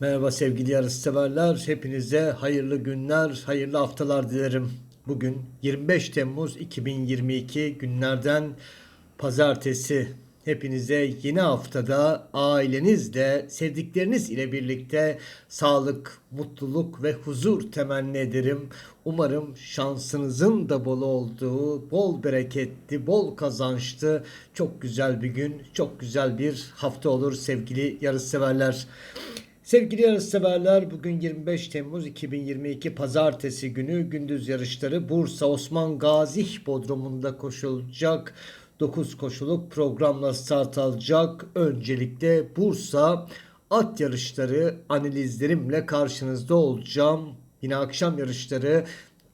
Merhaba sevgili yarışseverler. Hepinize hayırlı günler, hayırlı haftalar dilerim. Bugün 25 Temmuz 2022 günlerden pazartesi. Hepinize yeni haftada ailenizle, sevdikleriniz ile birlikte sağlık, mutluluk ve huzur temenni ederim. Umarım şansınızın da bol olduğu, bol bereketli, bol kazançlı, çok güzel bir gün, çok güzel bir hafta olur sevgili yarışseverler. Sevgili yarışseverler bugün 25 Temmuz 2022 Pazartesi günü gündüz yarışları Bursa Osman Gazi Bodrumunda koşulacak. 9 koşuluk programla start alacak. Öncelikle Bursa at yarışları analizlerimle karşınızda olacağım. Yine akşam yarışları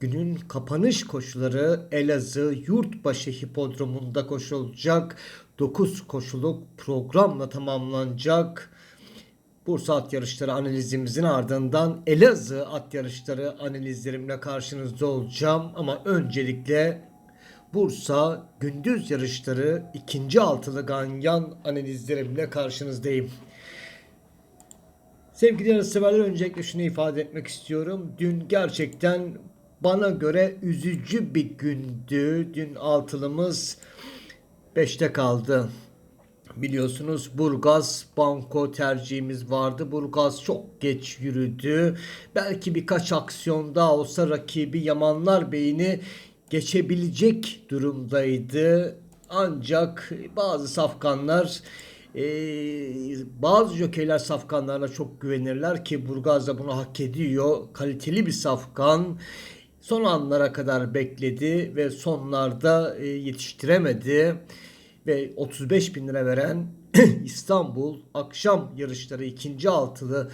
günün kapanış koşuları Elazığ Yurtbaşı Hipodromu'nda koşulacak. 9 koşuluk programla tamamlanacak. Bursa at yarışları analizimizin ardından Elazığ at yarışları analizlerimle karşınızda olacağım. Ama öncelikle Bursa gündüz yarışları ikinci altılı ganyan analizlerimle karşınızdayım. Sevgili yarışseverler öncelikle şunu ifade etmek istiyorum. Dün gerçekten bana göre üzücü bir gündü. Dün altılımız 5'te kaldı. Biliyorsunuz Burgaz banko tercihimiz vardı. Burgaz çok geç yürüdü. Belki birkaç aksiyon daha olsa rakibi Yamanlar Bey'ini geçebilecek durumdaydı. Ancak bazı safkanlar e, bazı jokeyler safkanlarına çok güvenirler ki Burgaz da bunu hak ediyor. Kaliteli bir safkan. Son anlara kadar bekledi ve sonlarda e, yetiştiremedi ve 35 bin lira veren İstanbul akşam yarışları ikinci altılı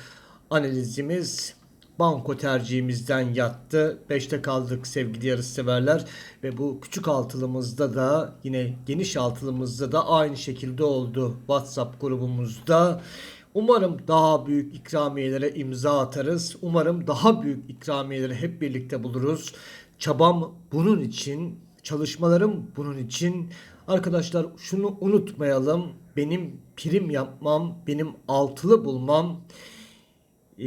analizimiz banko tercihimizden yattı. 5'te kaldık sevgili yarışseverler ve bu küçük altılımızda da yine geniş altılımızda da aynı şekilde oldu WhatsApp grubumuzda. Umarım daha büyük ikramiyelere imza atarız. Umarım daha büyük ikramiyeleri hep birlikte buluruz. Çabam bunun için, çalışmalarım bunun için. Arkadaşlar şunu unutmayalım. Benim prim yapmam, benim altılı bulmam ee,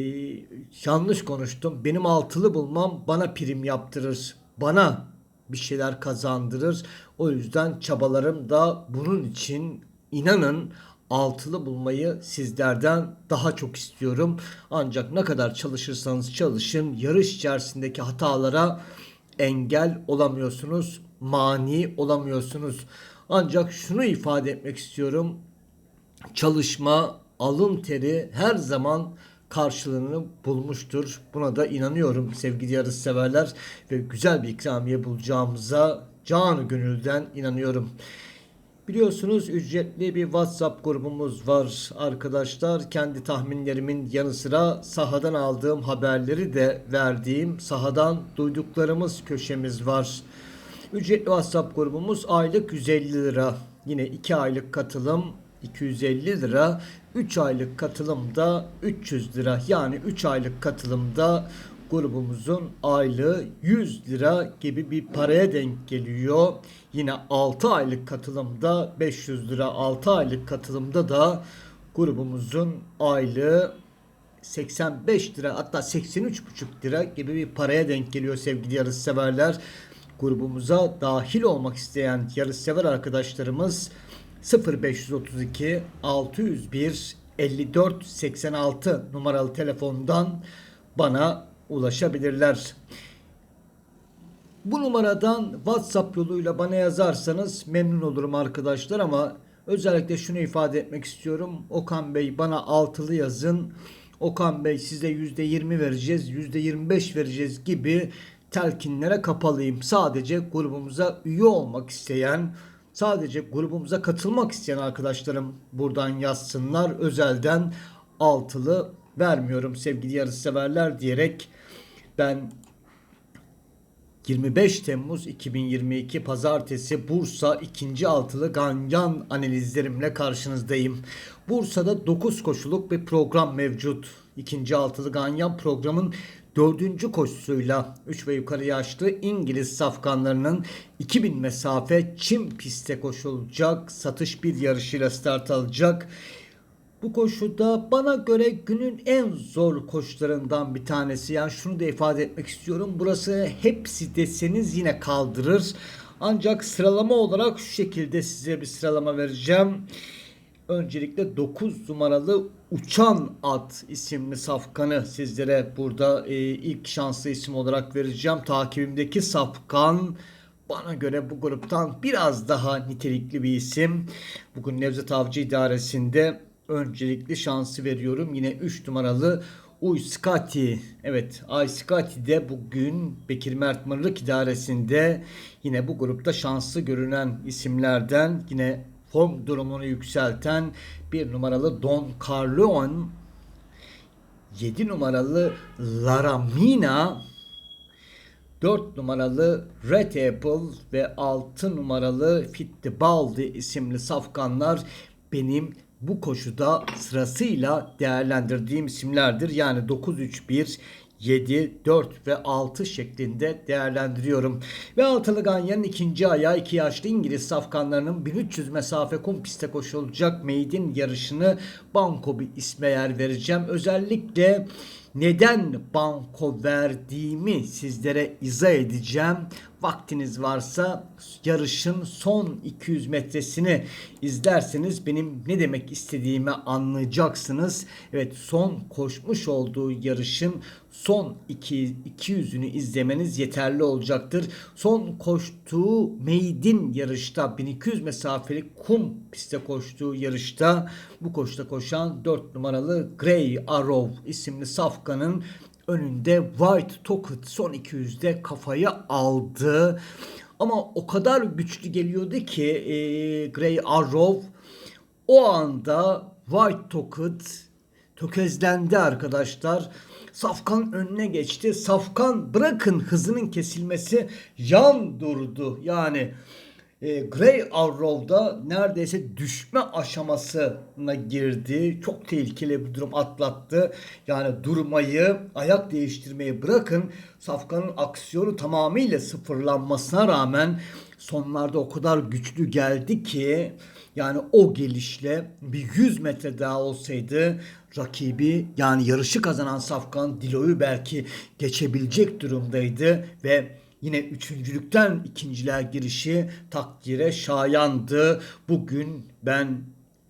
yanlış konuştum. Benim altılı bulmam bana prim yaptırır. Bana bir şeyler kazandırır. O yüzden çabalarım da bunun için inanın altılı bulmayı sizlerden daha çok istiyorum. Ancak ne kadar çalışırsanız çalışın yarış içerisindeki hatalara engel olamıyorsunuz, mani olamıyorsunuz. Ancak şunu ifade etmek istiyorum. Çalışma, alın teri her zaman karşılığını bulmuştur. Buna da inanıyorum sevgili yarış severler ve güzel bir ikramiye bulacağımıza canı gönülden inanıyorum. Biliyorsunuz ücretli bir WhatsApp grubumuz var arkadaşlar. Kendi tahminlerimin yanı sıra sahadan aldığım haberleri de verdiğim sahadan duyduklarımız köşemiz var. Ücretli WhatsApp grubumuz aylık 150 lira. Yine 2 aylık katılım 250 lira. 3 aylık katılımda 300 lira. Yani 3 aylık katılımda grubumuzun aylığı 100 lira gibi bir paraya denk geliyor. Yine 6 aylık katılımda 500 lira. 6 aylık katılımda da grubumuzun aylığı 85 lira hatta 83,5 lira gibi bir paraya denk geliyor sevgili yarışseverler. Grubumuza dahil olmak isteyen yarışsever arkadaşlarımız 0532 601 54 86 numaralı telefondan bana ulaşabilirler. Bu numaradan WhatsApp yoluyla bana yazarsanız memnun olurum arkadaşlar ama özellikle şunu ifade etmek istiyorum. Okan Bey bana altılı yazın. Okan Bey size %20 vereceğiz, %25 vereceğiz gibi telkinlere kapalıyım. Sadece grubumuza üye olmak isteyen, sadece grubumuza katılmak isteyen arkadaşlarım buradan yazsınlar. Özelden altılı vermiyorum sevgili yarışseverler diyerek ben 25 Temmuz 2022 Pazartesi Bursa 2. altılı ganyan analizlerimle karşınızdayım. Bursa'da 9 koşuluk bir program mevcut. 2. altılı ganyan programın dördüncü koşusuyla 3 ve yukarı yaşlı İngiliz safkanlarının 2000 mesafe çim pistte koşulacak satış bir yarışıyla start alacak. Bu koşuda bana göre günün en zor koşularından bir tanesi. Yani şunu da ifade etmek istiyorum. Burası hepsi deseniz yine kaldırır. Ancak sıralama olarak şu şekilde size bir sıralama vereceğim. Öncelikle 9 numaralı Uçan At isimli safkanı sizlere burada e, ilk şanslı isim olarak vereceğim. Takibimdeki safkan bana göre bu gruptan biraz daha nitelikli bir isim. Bugün Nevzat Avcı idaresinde öncelikli şansı veriyorum. Yine 3 numaralı Uyskati. Evet Ayskati de bugün Bekir Mert Mırlık idaresinde yine bu grupta şanslı görünen isimlerden yine form durumunu yükselten bir numaralı Don Carleone 7 numaralı Laramina 4 numaralı Red Apple ve 6 numaralı Fittipaldi isimli safkanlar benim bu koşuda sırasıyla değerlendirdiğim isimlerdir. Yani 9-3-1, 7, 4 ve 6 şeklinde değerlendiriyorum. Ve altılı ganyanın ikinci ayağı iki yaşlı İngiliz safkanlarının 1300 mesafe kum piste koşulacak maiden yarışını Banko bir isme yer vereceğim. Özellikle neden banko verdiğimi sizlere izah edeceğim. Vaktiniz varsa yarışın son 200 metresini izlerseniz benim ne demek istediğimi anlayacaksınız. Evet son koşmuş olduğu yarışın son 2 200'ünü izlemeniz yeterli olacaktır. Son koştuğu meydin yarışta 1200 mesafeli kum piste koştuğu yarışta bu koşuda koşan 4 numaralı Grey Arrow isimli safkanın önünde White Toket son 200'de kafayı aldı. Ama o kadar güçlü geliyordu ki e, Grey Arrow o anda White Toket tökezlendi arkadaşlar. Safkan önüne geçti. Safkan bırakın hızının kesilmesi yan durdu. Yani e, Grey Arrow'da neredeyse düşme aşamasına girdi. Çok tehlikeli bir durum atlattı. Yani durmayı, ayak değiştirmeyi bırakın. Safkan'ın aksiyonu tamamıyla sıfırlanmasına rağmen sonlarda o kadar güçlü geldi ki yani o gelişle bir 100 metre daha olsaydı rakibi yani yarışı kazanan Safkan Dilo'yu belki geçebilecek durumdaydı ve Yine üçüncülükten ikinciliğe girişi takdire şayandı. Bugün ben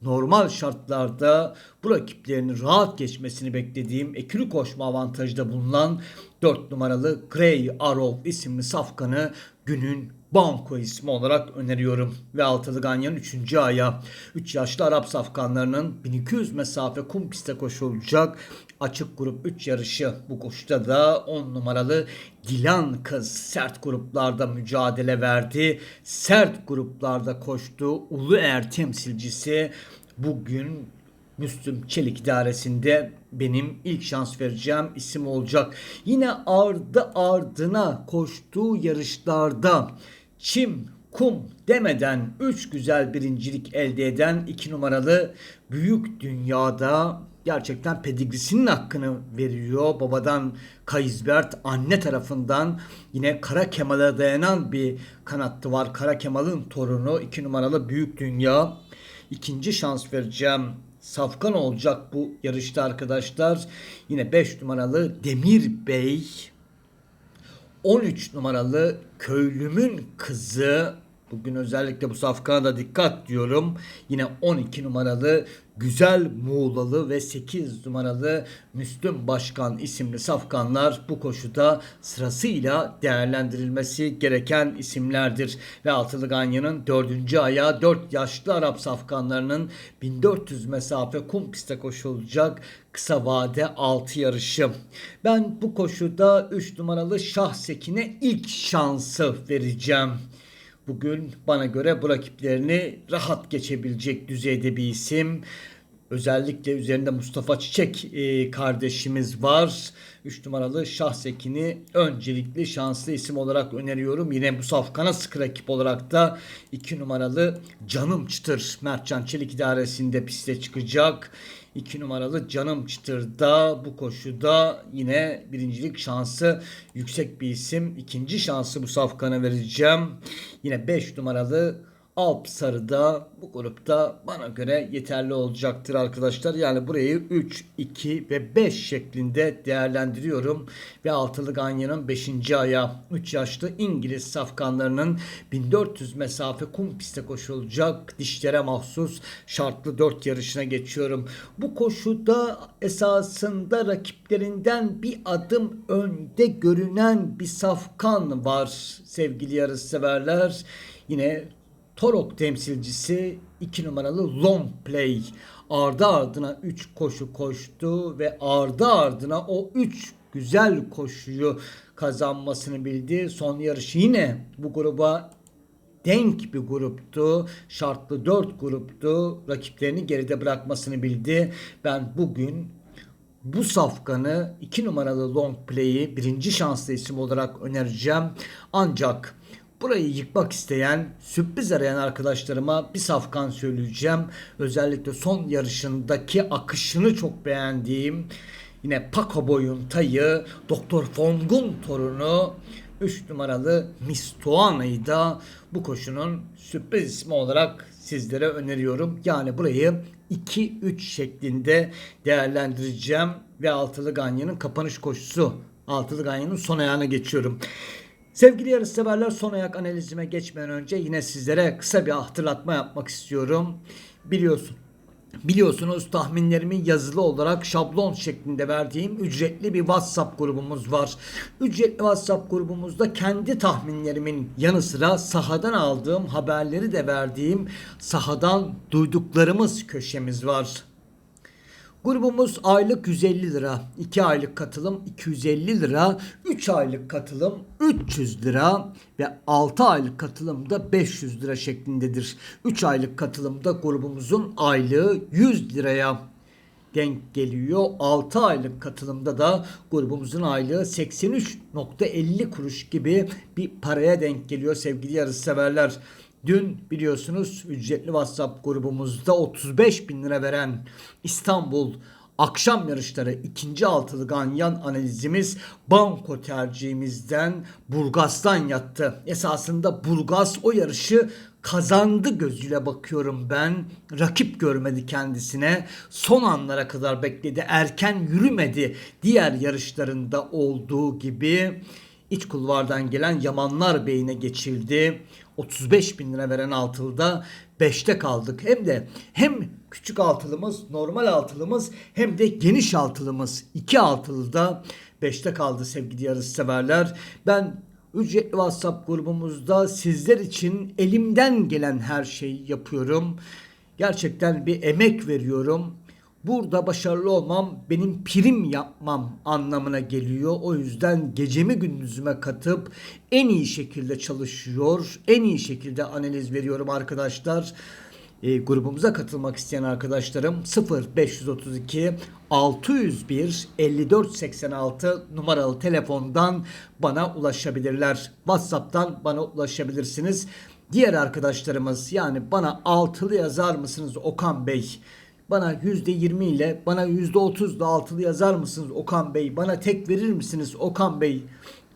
normal şartlarda bu rakiplerini rahat geçmesini beklediğim ekili koşma avantajda bulunan 4 numaralı Grey Arrow isimli safkanı günün Banko ismi olarak öneriyorum. Ve Altılı Ganyan'ın 3. aya 3 yaşlı Arap safkanlarının 1200 mesafe kum piste koşulacak açık grup 3 yarışı bu koşuda da 10 numaralı Dilan Kız sert gruplarda mücadele verdi. Sert gruplarda koştu. Ulu Er temsilcisi bugün Müslüm Çelik idaresinde benim ilk şans vereceğim isim olacak. Yine ardı ardına koştuğu yarışlarda çim, kum demeden 3 güzel birincilik elde eden 2 numaralı Büyük Dünya'da gerçekten pedigrisinin hakkını veriyor. Babadan Kayızbert, anne tarafından yine Kara Kemal'e dayanan bir kanattı var. Kara Kemal'ın torunu 2 numaralı Büyük Dünya. İkinci şans vereceğim. Safkan olacak bu yarışta arkadaşlar. Yine 5 numaralı Demir Bey 13 numaralı köylümün kızı Bugün özellikle bu safkana da dikkat diyorum. Yine 12 numaralı Güzel Muğlalı ve 8 numaralı Müslüm Başkan isimli safkanlar bu koşuda sırasıyla değerlendirilmesi gereken isimlerdir. Ve Altılı Ganyan'ın 4. ayağı 4 yaşlı Arap safkanlarının 1400 mesafe kum piste koşulacak kısa vade 6 yarışı. Ben bu koşuda 3 numaralı Şahsekin'e ilk şansı vereceğim. Bugün bana göre bu rakiplerini rahat geçebilecek düzeyde bir isim. Özellikle üzerinde Mustafa Çiçek e, kardeşimiz var. 3 numaralı Şahsekin'i öncelikli şanslı isim olarak öneriyorum. Yine bu safkana sıkı rakip olarak da 2 numaralı Canım Çıtır Mertcan Çelik idaresinde piste çıkacak. 2 numaralı Canım Çıtır'da bu koşuda yine birincilik şansı yüksek bir isim. İkinci şansı bu safkana vereceğim. Yine 5 numaralı Alp Sarı da bu grupta bana göre yeterli olacaktır arkadaşlar. Yani burayı 3, 2 ve 5 şeklinde değerlendiriyorum. Ve altılı Ganyan'ın 5. ayağı 3 yaşlı İngiliz safkanlarının 1400 mesafe kum piste koşulacak dişlere mahsus şartlı 4 yarışına geçiyorum. Bu koşuda esasında rakiplerinden bir adım önde görünen bir safkan var sevgili yarışseverler. Yine Torok temsilcisi 2 numaralı Long Play ardı ardına 3 koşu koştu ve ardı ardına o 3 güzel koşuyu kazanmasını bildi. Son yarışı yine bu gruba denk bir gruptu. Şartlı 4 gruptu. Rakiplerini geride bırakmasını bildi. Ben bugün bu safkanı 2 numaralı long play'i birinci şanslı isim olarak önereceğim. Ancak burayı yıkmak isteyen, sürpriz arayan arkadaşlarıma bir safkan söyleyeceğim. Özellikle son yarışındaki akışını çok beğendiğim yine Paco Boy'un tayı, Doktor Fong'un torunu 3 numaralı Mistoana'yı da bu koşunun sürpriz ismi olarak sizlere öneriyorum. Yani burayı 2-3 şeklinde değerlendireceğim ve Altılı Ganyan'ın kapanış koşusu. Altılı Ganyan'ın son ayağına geçiyorum. Sevgili yarışseverler son ayak analizime geçmeden önce yine sizlere kısa bir hatırlatma yapmak istiyorum. Biliyorsun Biliyorsunuz tahminlerimi yazılı olarak şablon şeklinde verdiğim ücretli bir WhatsApp grubumuz var. Ücretli WhatsApp grubumuzda kendi tahminlerimin yanı sıra sahadan aldığım haberleri de verdiğim sahadan duyduklarımız köşemiz var. Grubumuz aylık 150 lira, 2 aylık katılım 250 lira, 3 aylık katılım 300 lira ve 6 aylık katılım da 500 lira şeklindedir. 3 aylık katılımda grubumuzun aylığı 100 liraya denk geliyor. 6 aylık katılımda da grubumuzun aylığı 83.50 kuruş gibi bir paraya denk geliyor sevgili yarışseverler. Dün biliyorsunuz ücretli WhatsApp grubumuzda 35 bin lira veren İstanbul akşam yarışları ikinci altılı ganyan analizimiz banko tercihimizden Burgas'tan yattı. Esasında Burgas o yarışı kazandı gözüyle bakıyorum ben. Rakip görmedi kendisine. Son anlara kadar bekledi. Erken yürümedi. Diğer yarışlarında olduğu gibi iç kulvardan gelen Yamanlar Bey'ine geçildi. 35 bin lira veren altılıda 5'te kaldık. Hem de hem küçük altılımız, normal altılımız hem de geniş altılımız. iki altılıda 5'te kaldı sevgili yarışseverler. Ben ücretli WhatsApp grubumuzda sizler için elimden gelen her şeyi yapıyorum. Gerçekten bir emek veriyorum. Burada başarılı olmam benim prim yapmam anlamına geliyor. O yüzden gecemi gündüzüme katıp en iyi şekilde çalışıyor. En iyi şekilde analiz veriyorum arkadaşlar. E, grubumuza katılmak isteyen arkadaşlarım 0532 601 5486 numaralı telefondan bana ulaşabilirler. WhatsApp'tan bana ulaşabilirsiniz. Diğer arkadaşlarımız yani bana altılı yazar mısınız Okan Bey? Bana %20 ile bana %30 da altılı yazar mısınız Okan Bey? Bana tek verir misiniz Okan Bey?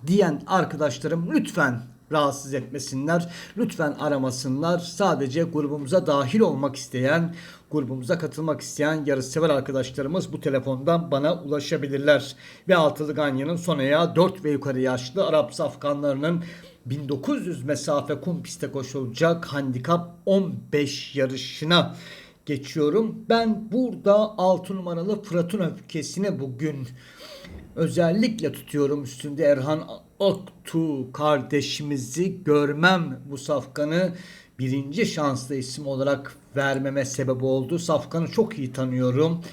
diyen arkadaşlarım lütfen rahatsız etmesinler. Lütfen aramasınlar. Sadece grubumuza dahil olmak isteyen, grubumuza katılmak isteyen yarışsever arkadaşlarımız bu telefondan bana ulaşabilirler. Ve Altılı Ganyan'ın son ayağı 4 ve yukarı yaşlı Arap safkanlarının 1900 mesafe kum piste koşulacak handikap 15 yarışına geçiyorum. Ben burada 6 numaralı Fırat'ın öfkesine bugün özellikle tutuyorum üstünde Erhan Aktu kardeşimizi görmem bu safkanı birinci şanslı isim olarak vermeme sebep oldu. Safkanı çok iyi tanıyorum.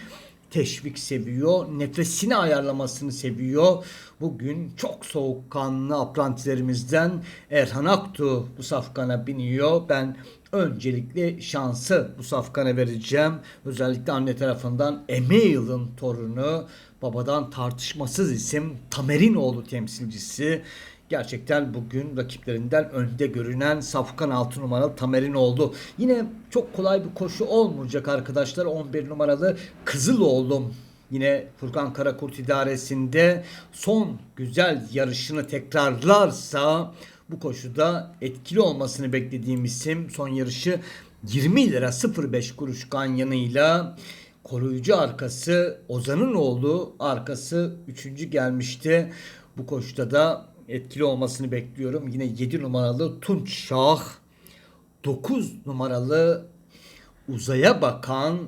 Teşvik seviyor. Nefesini ayarlamasını seviyor. Bugün çok soğukkanlı aprantilerimizden Erhan Aktu bu safkana biniyor. Ben öncelikle şansı bu safkana vereceğim. Özellikle anne tarafından Email'ın torunu, babadan tartışmasız isim Tamerinoğlu temsilcisi. Gerçekten bugün rakiplerinden önde görünen Safkan 6 numaralı Tamerin oldu. Yine çok kolay bir koşu olmayacak arkadaşlar. 11 numaralı Kızıloğlu yine Furkan Karakurt idaresinde son güzel yarışını tekrarlarsa Bu koşuda etkili olmasını beklediğim isim son yarışı 20 lira 05 kuruş ganyanıyla koruyucu arkası Ozan'ın oğlu arkası 3. gelmişti. Bu koşuda da etkili olmasını bekliyorum. Yine 7 numaralı Tunç Şah 9 numaralı uzaya bakan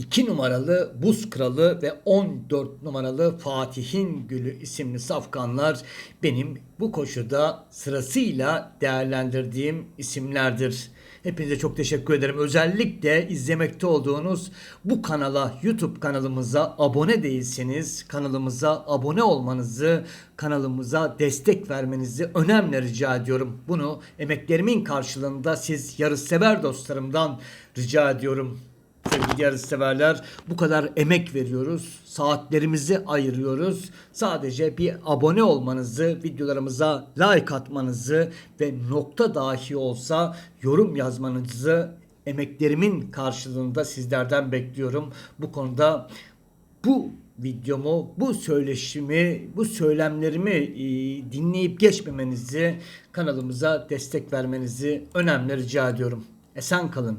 2 numaralı Buz Kralı ve 14 numaralı Fatih'in Gülü isimli safkanlar benim bu koşuda sırasıyla değerlendirdiğim isimlerdir. Hepinize çok teşekkür ederim. Özellikle izlemekte olduğunuz bu kanala, YouTube kanalımıza abone değilseniz kanalımıza abone olmanızı, kanalımıza destek vermenizi önemli rica ediyorum. Bunu emeklerimin karşılığında siz yarışsever dostlarımdan rica ediyorum. Sevgili yarışseverler bu kadar emek veriyoruz. Saatlerimizi ayırıyoruz. Sadece bir abone olmanızı, videolarımıza like atmanızı ve nokta dahi olsa yorum yazmanızı emeklerimin karşılığında sizlerden bekliyorum. Bu konuda bu videomu, bu söyleşimi, bu söylemlerimi e, dinleyip geçmemenizi, kanalımıza destek vermenizi önemli rica ediyorum. Esen kalın.